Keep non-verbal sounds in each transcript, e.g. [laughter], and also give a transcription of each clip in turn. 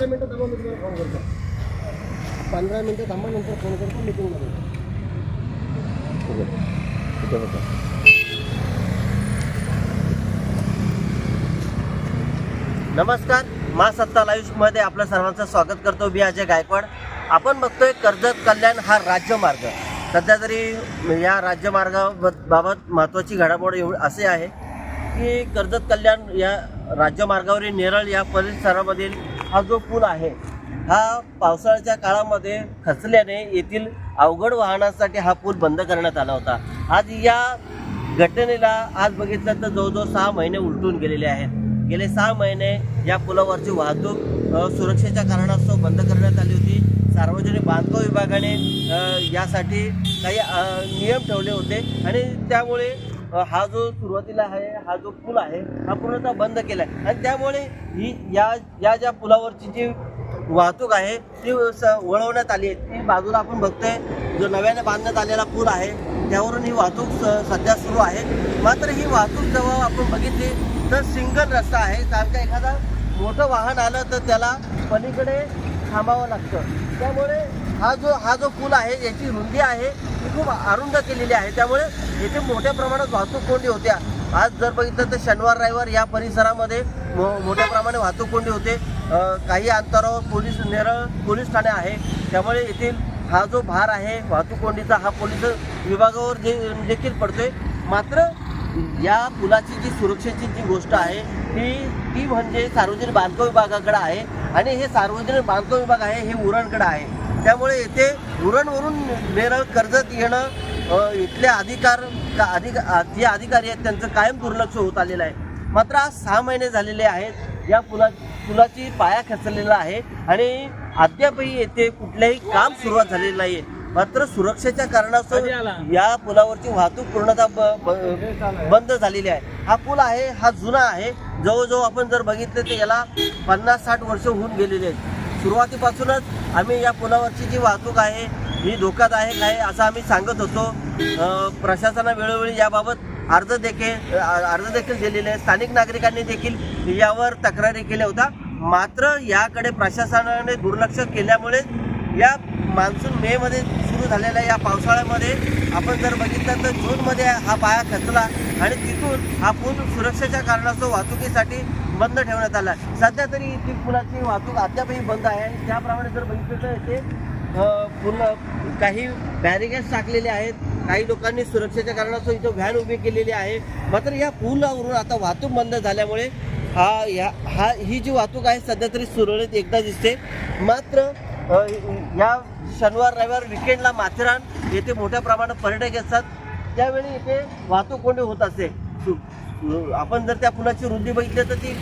पंधरा मिनटं थांबा मी तुम्हाला फोन करतो. पंधरा मिनटं थांबा नंतर फोन करतो मीटिंगमध्ये नमस्कार मा सत्ता लाईव्हमध्ये आपलं सर्वांचं स्वागत करतो. मी अजय गायकवाड. आपण बघतोय कर्जत कल्याण हा राज्यमार्ग. सध्या तरी या राज्यमार्गाबाबत महत्त्वाची घडामोड एवढी असे आहे की कर्जत कल्याण या राज्यमार्गावरील नेरळ या परिसरामधील हा जो पूल आहे हा पावसाळ्याच्या काळामध्ये खचल्याने येथील अवघड वाहनांसाठी हा पूल बंद करण्यात आला होता. आज या घटनेला आज बघितलं तर जवळजवळ सहा महिने उलटून गेलेले आहेत. गेले सहा महिने या पुलावरची वाहतूक सुरक्षेच्या कारणास्तव बंद करण्यात आली होती. सार्वजनिक बांधकाम विभागाने यासाठी काही नियम ठेवले होते आणि त्यामुळे हा जो सुरुवातीला आहे हा जो पूल आहे हा पूर्णतः बंद केला आहे आणि त्यामुळे ही या या ज्या पुलावरची जी वाहतूक आहे ती स- वळवण्यात आली आहे. ती बाजूला आपण बघतोय जो नव्याने बांधण्यात आलेला पूल आहे त्यावरून ही वाहतूक स- सध्या सुरू आहे. मात्र ही वाहतूक जेव्हा आपण बघितली तर सिंगल रस्ता आहे. कारण का एखादा मोठं वाहन आलं तर त्याला पलीकडे थांबावं लागतं. त्यामुळे हा जो हा जो पूल आहे याची रुंदी आहे ही खूप अरुंद केलेली आहे. त्यामुळे येथे मोठ्या प्रमाणात वाहतूक कोंडी होत्या. आज जर बघितलं तर शनिवार रविवार या परिसरामध्ये मो मोठ्या प्रमाणे वाहतूक कोंडी होते. काही अंतरावर पोलीस नेरळ पोलीस ठाणे आहे. त्यामुळे येथील हा जो भार आहे वाहतूक कोंडीचा हा पोलीस विभागावर जे देखील पडतोय. मात्र या पुलाची जी सुरक्षेची जी गोष्ट आहे ती ती म्हणजे सार्वजनिक बांधकाम विभागाकडे आहे. आणि हे सार्वजनिक बांधकाम विभाग आहे हे उरणकडे आहे. त्यामुळे येथे उरणवरून नेरळ कर्जत येणं इथले अधिकार का अधिक जे अधिकारी आहेत त्यांचं कायम दुर्लक्ष होत आलेलं आहे. मात्र आज सहा महिने झालेले आहेत या पुला पुलाची पाया खचलेला आहे आणि अद्यापही येथे कुठल्याही काम सुरुवात झालेलं नाही मात्र सुरक्षेच्या कारणास्तव या पुलावरची वाहतूक पूर्णतः बंद झालेली आहे. हा पूल आहे हा जुना आहे. जवळजवळ आपण जर बघितलं तर याला पन्नास साठ वर्ष होऊन गेलेली आहेत. सुरुवातीपासूनच आम्ही या पुलावरची जी वाहतूक आहे ही धोकादायक आहे असं आम्ही सांगत होतो. प्रशासना वेळोवेळी याबाबत अर्ज देखील अर्ज देखील दिलेले आहे स्थानिक नागरिकांनी देखील यावर तक्रारी केल्या होत्या. मात्र याकडे प्रशासनाने दुर्लक्ष केल्यामुळे या मान्सून मेमध्ये सुरू झालेल्या या पावसाळ्यामध्ये आपण जर बघितलं तर जूनमध्ये हा पाया खचला आणि तिथून हा पूल सुरक्षेच्या कारणास्तव वाहतुकीसाठी बंद ठेवण्यात आला. सध्या तरी ती पुलाची वाहतूक अद्यापही बंद आहे त्याप्रमाणे जर बघितलं तर इथे पूर्ण काही बॅरिगेड्स टाकलेले आहेत. काही लोकांनी सुरक्षेच्या कारणास्तव इथं व्हॅन उभी केलेली आहे. मात्र या पुलावरून आता वाहतूक बंद झाल्यामुळे हा या हा ही जी वाहतूक आहे सध्या तरी सुरळीत एकदा दिसते. मात्र या शनिवार रविवार विकेंडला माथेरान येथे मोठ्या प्रमाणात पर्यटक असतात त्यावेळी इथे वाहतूक कोंडी होत असते आपण जर त्या पुलाची रुंदी बघितली तर ती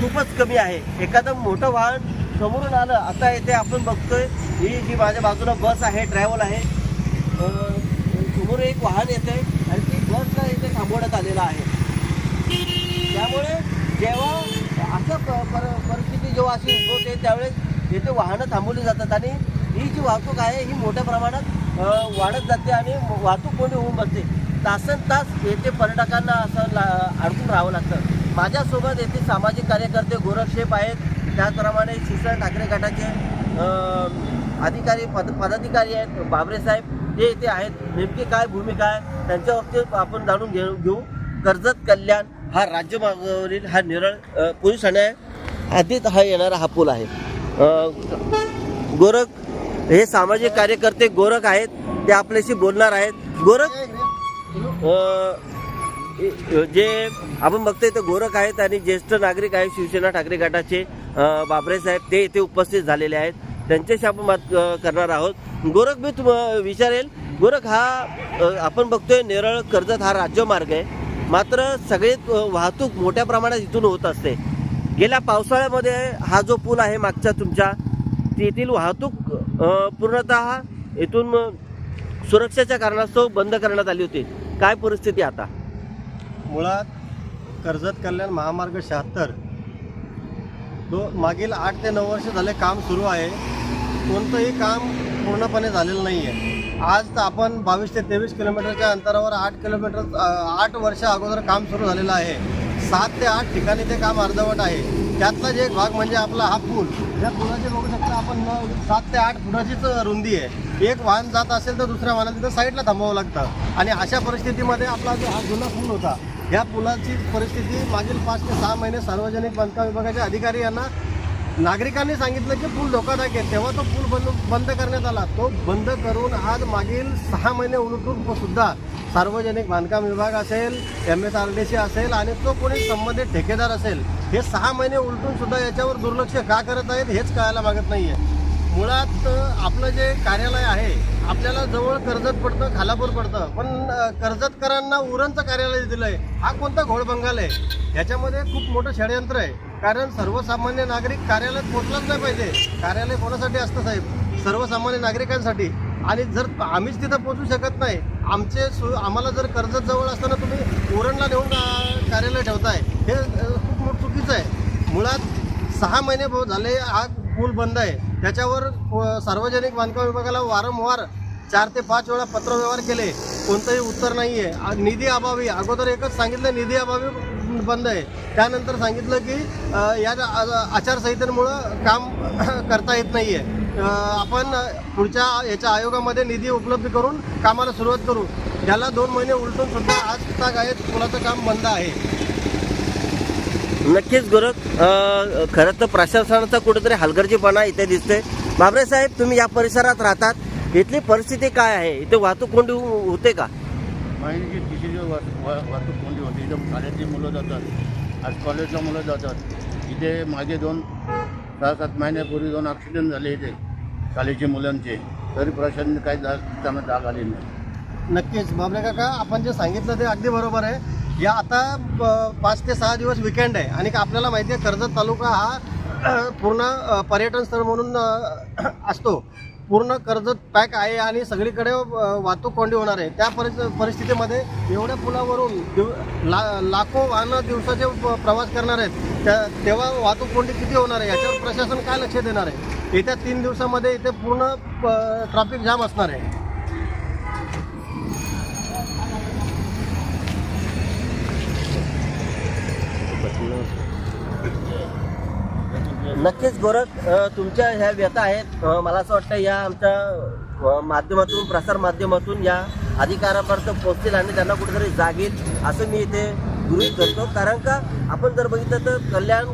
खूपच कमी आहे. एखादं मोठं वाहन समोरून आलं आता येथे आपण बघतोय ही जी माझ्या बाजूला बस आहे ट्रॅव्हल आहे समोर एक वाहन येते आणि ती बसला इथे थांबवण्यात आलेलं आहे. त्यामुळे जेव्हा असं प- पर- परिस्थिती जेव्हा अशी उद्भवते त्यावेळेस येथे वाहनं थांबवली जातात आणि ही जी वाहतूक आहे ही मोठ्या प्रमाणात वाढत जाते आणि वाहतूक कोणी होऊन बसते. तासन तास येथे पर्यटकांना असं ला अडकून राहावं लागतं. माझ्यासोबत येथे सामाजिक कार्यकर्ते गोरक्षेप आहेत. त्याचप्रमाणे शिवसेना ठाकरे गटाचे अधिकारी पद पदाधिकारी आहेत बाबरे साहेब. ते येथे आहेत. नेमकी काय भूमिका आहे त्यांच्या बाबतीत आपण जाणून घेऊ घेऊ. कर्जत कल्याण हा राज्यमार्गावरील हा निरळ पोलीस ठाणे आधीच हा येणारा हा पूल आहे. गोरख हे सामाजिक कार्यकर्ते गोरख आहेत ते आपल्याशी बोलणार आहेत. गोरख जे आपण बघतोय ते गोरख आहेत आणि ज्येष्ठ नागरिक आहेत शिवसेना ठाकरे गटाचे बाबरे साहेब ते इथे उपस्थित झालेले आहेत. त्यांच्याशी आपण बात करणार आहोत. गोरख मी तुम विचारेल गोरख हा आपण बघतोय नेरळ कर्जत हा राज्यमार्ग आहे. मात्र सगळे वाहतूक मोठ्या प्रमाणात इथून होत असते. गेल्या पावसाळ्यामध्ये हा जो पूल आहे मागच्या तुमच्या तेथील वाहतूक पूर्णतः इथून सुरक्षेच्या कारणास्तव बंद करण्यात आली होती. काय परिस्थिती आता? मुळात कर्जत कल्याण महामार्ग शहात्तर. दो मागील आठ ते नऊ वर्ष झाले काम सुरू आहे. कोणतंही काम पूर्णपणे झालेलं नाही आहे आज तर आपण बावीस ते तेवीस किलोमीटरच्या अंतरावर आठ किलोमीटर आठ वर्ष अगोदर काम सुरू झालेलं आहे. सात ते आठ ठिकाणी ते काम अर्धवट आहे. त्यातला जे एक भाग म्हणजे आपला हा पूल. या पुलाचे बघू शकता आपण न- सात ते आठ फुटाचीच रुंदी आहे. एक वाहन जात असेल तर दुसऱ्या वाहनाला तिथं साईडला थांबावं लागतं. आणि अशा परिस्थितीमध्ये आपला जो हा जुना पूल होता या पुलाची परिस्थिती मागील पाच ते सहा महिने सार्वजनिक बांधकाम विभागाच्या अधिकारी यांना नागरिकांनी सांगितलं की पूल धोकादायक आहे. तेव्हा तो पूल बंद बंद करण्यात आला. तो बंद करून आज मागील सहा महिने उलटून सुद्धा सार्वजनिक बांधकाम विभाग असेल M S R D C असेल आणि तो कोणी संबंधित ठेकेदार असेल हे सहा महिने उलटून सुद्धा याच्यावर दुर्लक्ष का करत आहेत हेच कळायला मागत आहे मुळात आपलं जे कार्यालय आहे आपल्याला जवळ कर्जत पडतं खालापूर पडतं. पण कर्जतकरांना उरणचं कार्यालय दिलंय. हा कोणता घोळबंगाल आहे? ह्याच्यामध्ये खूप मोठं षडयंत्र आहे. कारण सर्वसामान्य नागरिक कार्यालयात पोहोचलाच नाही पाहिजे. कार्यालय कोणासाठी असतं साहेब? सर्वसामान्य नागरिकांसाठी. आणि जर आम्हीच तिथं पोहोचू शकत नाही आमचे सु आम्हाला जर कर्जत जवळ असताना तुम्ही ओरणला नेऊन कार्यालय ठेवताय हे खूप मोठं चुकीचं आहे. मुळात सहा महिने भाऊ झाले हा पूल बंद आहे. त्याच्यावर सार्वजनिक बांधकाम विभागाला वारंवार चार ते पाच वेळा पत्रव्यवहार केले. कोणतंही उत्तर नाही आहे निधी अभावी अगोदर एकच सांगितलं निधी अभावी बंद आहे. त्यानंतर सांगितलं की या आचारसंहितेमुळं काम [coughs] करता येत नाही आहे आपण पुढच्या याच्या आयोगामध्ये निधी उपलब्ध करून कामाला सुरुवात करू. याला दोन महिने उलटून सुद्धा आज तक आहेत पुलाचं काम बंद आहे. नक्कीच गोरख खरं तर प्रशासनाचा कुठेतरी हलगर्जीपणा इथे दिसते बाबरे साहेब तुम्ही या परिसरात राहतात. इथली परिस्थिती काय आहे? इथे वाहतूक कोंडी हो- होते का? वाहतूक इथं शाळेतली मुलं जातात आज कॉलेजला मुलं जातात. इथे मागे दोन सहा सात महिन्यापूर्वी दोन ॲक्सिडेंट झाले इथे शाळेचे मुलांचे. तरी प्रशासन काही जाग त्यांना जाग आली नाही. नक्कीच. बाबरे काका आपण जे सांगितलं ते अगदी बरोबर आहे. या आता पाच ते सहा दिवस विकेंड आहे आणि आपल्याला माहिती आहे कर्जत तालुका हा पूर्ण पर्यटन स्थळ म्हणून असतो. पूर्ण कर्जत पॅक आहे आणि सगळीकडे वाहतूक कोंडी होणार आहे. त्या परिस परिस्थितीमध्ये एवढ्या पुलावरून दिव ला लाखो वाहनं दिवसाचे प्रवास करणार आहेत. त्या तेव्हा वाहतूक कोंडी किती होणार आहे? याच्यावर प्रशासन काय लक्ष देणार आहे? येत्या तीन दिवसामध्ये इथे पूर्ण ट्रॅफिक जाम असणार आहे. नक्कीच गोरख तुमच्या ह्या व्यथा आहेत. मला असं वाटतं या आमच्या माध्यमातून प्रसार माध्यमातून या अधिकारापर्यंत पोहोचतील आणि त्यांना कुठेतरी जागेल असं मी इथे गृहित धरतो. कारण का आपण जर बघितलं तर कल्याण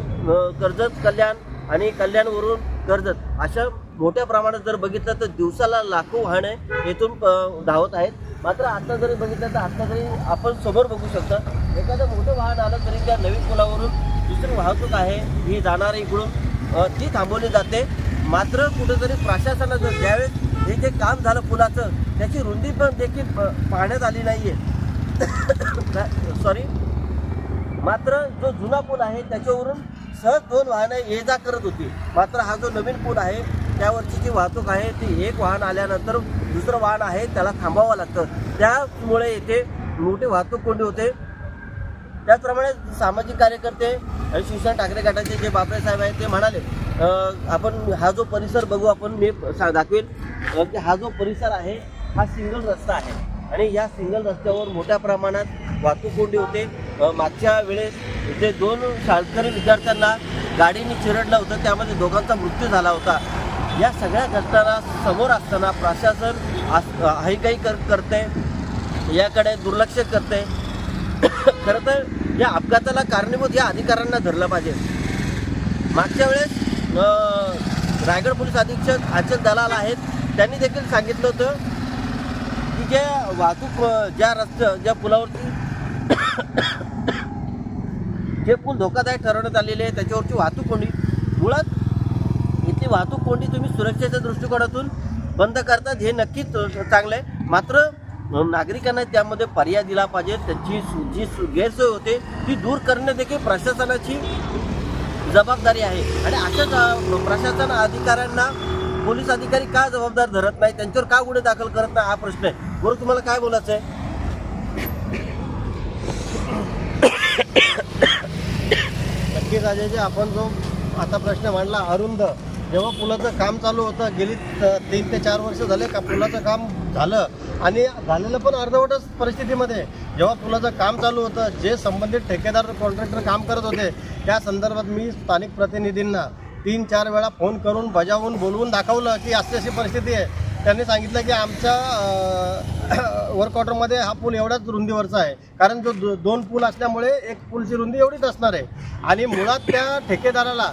कर्जत कल्याण आणि कल्याणवरून कर्जत अशा मोठ्या प्रमाणात जर बघितलं तर दिवसाला लाखो वाहने येथून धावत आहेत. मात्र आता जरी बघितलं तर आता जरी आपण समोर बघू शकता एखादं मोठं वाहन आलं तरी त्या नवीन पुलावरून दुसरी वाहतूक आहे ही जाणार इकडून. ती थांबवली जाते. मात्र कुठेतरी प्रशासनाचं ज्यावेळेस हे जे काम झालं पुलाचं त्याची रुंदी पण देखील प- पाहण्यात आली नाही आहे सॉरी मात्र जो जुना पूल आहे त्याच्यावरून सहज दोन वाहनं ये जा करत होती. मात्र हा जो नवीन पूल आहे त्यावरची जी वाहतूक आहे ती एक वाहन आल्यानंतर दुसरं वाहन आहे त्याला थांबावं लागतं. त्यामुळे येथे मोठी वाहतूक कोंडी होते. त्याचप्रमाणे सामाजिक कार्यकर्ते शिवसेना ठाकरे गटाचे जे बापरे साहेब आहेत ते म्हणाले आपण हा जो परिसर बघू आपण मी सा- दाखवेल की हा जो परिसर आहे हा सिंगल रस्ता आहे. आणि या सिंगल रस्त्यावर मोठ्या प्रमाणात वाहतूक कोंडी होते. मागच्या वेळेस जे दोन शाळकरी विद्यार्थ्यांना गाडीने चिरडलं होतं त्यामध्ये दोघांचा मृत्यू झाला होता. या सगळ्या घटना समोर असताना प्रशासन आस- काही कर करते याकडे दुर्लक्ष करते खरं तर या अपघाताला कारणीभूत या अधिकाऱ्यांना धरलं पाहिजे. मागच्या वेळेस रायगड पोलीस अधीक्षक अचल दलाल आहेत त्यांनी देखील सांगितलं होतं की ज्या वाहतूक ज्या रस्त्या ज्या पुलावरती [coughs] जे पूल धोकादायक ठरवण्यात आलेले आहे त्याच्यावरची वाहतूक कोंडी. मुळात इथली वाहतूक कोंडी तुम्ही सुरक्षेच्या दृष्टिकोनातून बंद करतात हे नक्कीच चांगलं आहे. मात्र नागरिकांना त्यामध्ये पर्याय दिला पाहिजे. त्यांची जी सु- गैरसोय होते ती दूर करणे देखील प्रशासनाची जबाबदारी आहे. आणि अशाच प्रशासन अधिकाऱ्यांना पोलीस अधिकारी का जबाबदार धरत नाही त्यांच्यावर का गुन्हे दाखल करत नाही हा प्रश्न आहे. बरोबर तुम्हाला काय बोलायचं आहे? [coughs] नक्कीच अजयजी आपण जो आता प्रश्न मांडला अरुंद जेव्हा पुलाचं काम चालू होतं गेली तीन ते चार वर्ष झाले का पुलाचं काम झालं. आणि झालेलं पण अर्धवटच परिस्थितीमध्ये. जेव्हा पुलाचं काम चालू होतं जे संबंधित ठेकेदार कॉन्ट्रॅक्टर काम करत होते त्या संदर्भात मी स्थानिक प्रतिनिधींना तीन चार वेळा फोन करून बजावून बोलवून दाखवलं की अशी अशी परिस्थिती आहे. त्यांनी सांगितलं की आमच्या वर्क ऑर्डरमध्ये [clears throat] हा पूल एवढ्याच रुंदीवरचा आहे. कारण जो दो- दोन पूल असल्यामुळे एक पूलची रुंदी एवढीच असणार आहे. आणि मुळात त्या ठेकेदाराला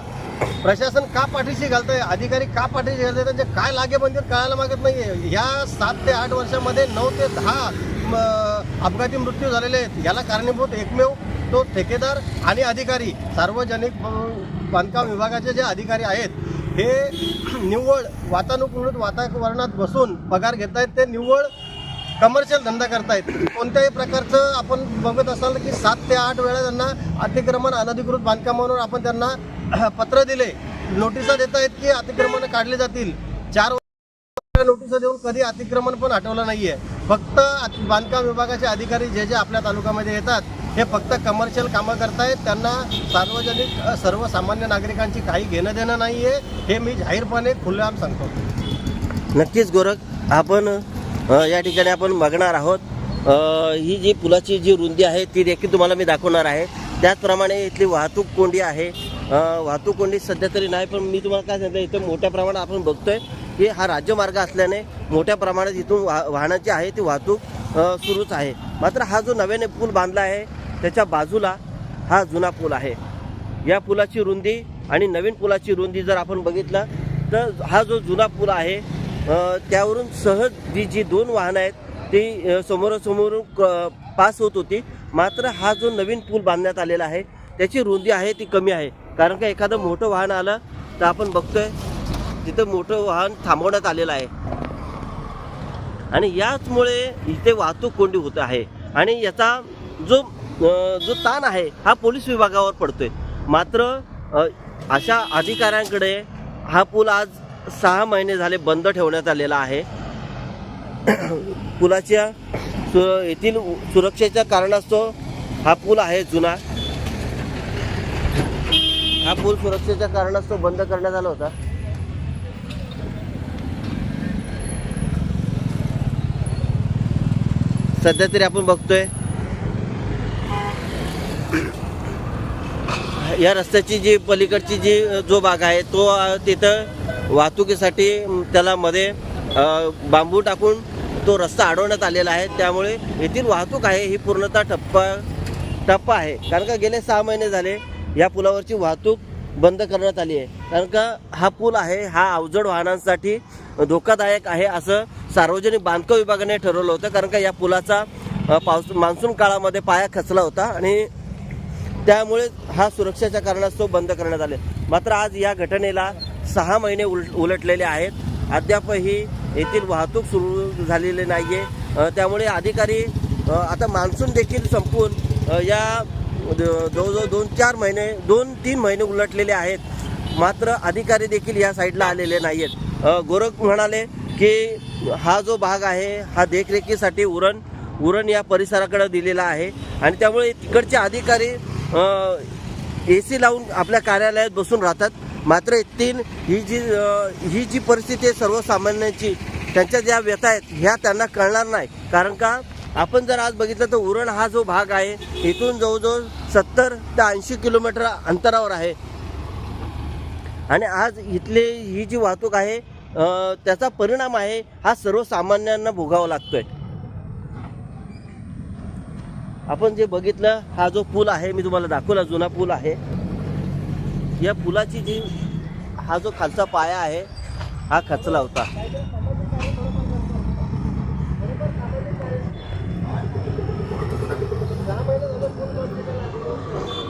प्रशासन का पाठीशी घालतंय? अधिकारी का पाठीशी घालतंय? त्यांचे काय लागे म्हणजे कळायला मागत नाहीये. ह्या सात ते आठ वर्षामध्ये नऊ ते दहा म, अपघाती मृत्यू झालेले आहेत. याला कारणीभूत एकमेव तो ठेकेदार आणि अधिकारी सार्वजनिक बांधकाम विभागाचे जे अधिकारी आहेत हे निव्वळ वातानुकूलित वातावरणात बसून पगार घेत आहेत ते निव्वळ कमर्शियल धंदा करतायत. कोणत्याही प्रकारचं आपण बघत असाल की सात ते आठ वेळा त्यांना अतिक्रमण अनधिकृत बांधकामावर आपण त्यांना [coughs] पत्र दिले. नोटिसा देत आहेत की अतिक्रमण काढले जातील. चार नोटिसा देऊन कधी अतिक्रमण पण हटवलं नाहीये. फक्त बांधकाम विभागाचे अधिकारी जे जे आपल्या तालुक्यामध्ये येतात हे फक्त कमर्शियल कामं करतायत. त्यांना सार्वजनिक सर्वसामान्य नागरिकांची काही घेणं देणं नाहीये. हे मी जाहीरपणे खुलेआम सांगतो. नक्कीच गोरख. आपण या ठिकाणी आपण बघणार आहोत. ही जी पुलाची जी रुंदी आहे ती देखील तुम्हाला मी दाखवणार आहे. त्याचप्रमाणे इथली वाहतूक कोंडी आहे. वाहतूक कोंडी सध्या तरी नाही पण मी तुम्हाला काय सांगितलं इथं मोठ्या प्रमाणात आपण बघतोय की हा राज्यमार्ग असल्याने मोठ्या प्रमाणात इथून वा वाहनाची आहे ती वाहतूक सुरूच आहे. मात्र हा जो नव्याने पूल बांधला आहे त्याच्या बाजूला हा जुना पूल आहे. या पुलाची रुंदी आणि नवीन पुलाची रुंदी जर आपण बघितलं तर हा जो जुना पूल आहे त्यावरून सहज जी जी दोन वाहनं आहेत ती समोरासमोरून क- पास होत होती. मात्र हा जो नवीन पूल बांधण्यात आलेला आहे त्याची रुंदी आहे ती कमी आहे. कारण का एखादं मोठं वाहन आलं तर आपण बघतोय तिथं मोठं वाहन थांबवण्यात आलेलं आहे. आणि याचमुळे इथे वाहतूक कोंडी होत आहे. आणि याचा जो जो ताण आहे हा पोलीस विभागावर पडतोय. मात्र अशा अधिकाऱ्यांकडे हा पूल आज सहा महिने झाले बंद ठेवण्यात आलेला आहे. पुलाच्या सु- येथील सुरक्षेच्या कारणास्तव हा पूल आहे जुना. हा पूल सुरक्षेच्या कारणास्तव बंद करण्यात आला होता. सध्या तरी आपण बघतोय या रस्त्याची जी पलीकडची जी जो भाग आहे तो तिथं वाहतुकीसाठी त्याला मध्ये बांबू टाकून तो रस्ता अडवण्यात आलेला आहे त्यामुळे येथील वाहतूक आहे ही पूर्णतः ठप्प ठप्प आहे. कारण का गेले सहा महिने झाले या पुलावरची वाहतूक बंद करण्यात आली आहे. कारण का हा पूल आहे हा अवजड वाहनांसाठी धोकादायक आहे असं सार्वजनिक बांधकाम विभागाने ठरवलं होतं. कारण का या पुलाचा पाऊस पावस मान्सून काळामध्ये पाया खचला होता आणि त्यामुळे हा सुरक्षेच्या कारणास्तव बंद करण्यात आले. मात्र आज या घटनेला सहा महिने उल उलटलेले आहेत. अद्यापही येथील वाहतूक सुरू झालेली नाही आहे त्यामुळे अधिकारी आता मान्सून देखील संपून या द- जवळजवळ दोन चार महिने दोन तीन महिने उलटलेले आहेत. मात्र अधिकारी देखील या साईडला आलेले नाही आहेत गोरख म्हणाले की हा जो भाग आहे हा देखरेखीसाठी उरण उरण या परिसराकडे दिलेला आहे. आणि त्यामुळे तिकडचे अधिकारी ए सी लावून आपल्या कार्यालयात बसून राहतात. मात्र तीन ही जी ही जी परिस्थिती आहे सर्वसामान्यांची त्यांच्या ज्या व्यथा आहेत ह्या त्यांना कळणार नाही. कारण का? आपण जर आज बघितलं तर उरण हा जो भाग आहे इथून जवळजवळ सत्तर ते ऐंशी किलोमीटर अंतरावर आहे. आणि आज इथले ही जी वाहतूक आहे त्याचा परिणाम आहे हा सर्वसामान्यांना भोगावा लागतोय. आपण जे बघितलं हा जो पूल आहे मी तुम्हाला दाखवला जुना पूल आहे. या पुलाची जी हा जो खालचा पाया आहे हा खचला होता.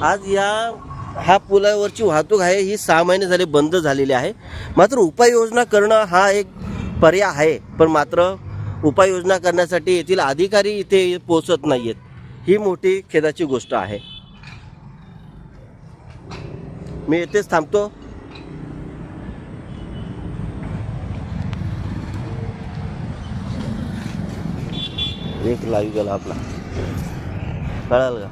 आज या हा पुलावरची वाहतूक आहे ही सहा महिने झाले बंद झालेली आहे. मात्र उपाययोजना करणं हा एक पर्याय आहे पण मात्र उपाययोजना करण्यासाठी येथील अधिकारी इथे पोहोचत नाही आहेत ही मोठी खेदाची गोष्ट आहे. मी येथेच थांबतो. एक लाईव्ह गेला आपला. कळाल का?